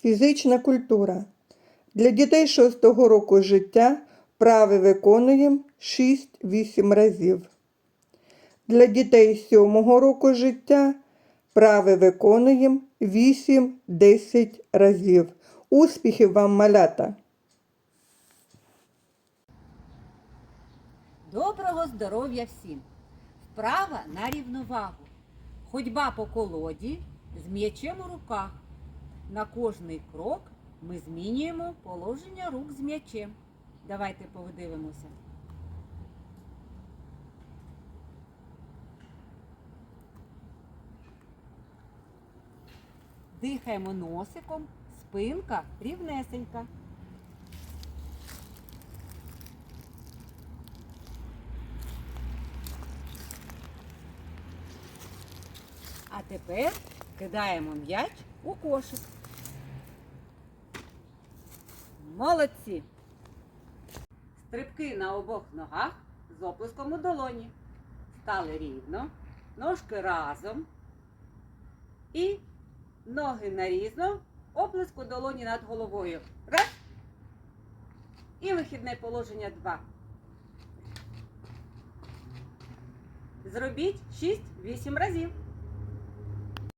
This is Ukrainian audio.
Фізична культура. Для дітей 6 року життя вправи виконуємо 6-8 разів. Для дітей 7 року життя вправи виконуємо 8-10 разів. Успіхів вам, малята! Доброго здоров'я всім! Вправа на рівновагу. Ходьба по колоді з м'ячем у руках. На кожний крок ми змінюємо положення рук з м'ячем. Давайте подивимося. Дихаємо носиком, спинка рівнесенька. А тепер кидаємо м'яч у кошик. Молодці! Стрибки на обох ногах з оплеском у долоні. Стали рівно, ножки разом. І ноги нарізно, оплеск у долоні над головою. Раз. І вихідне положення два. Зробіть 6-8 разів.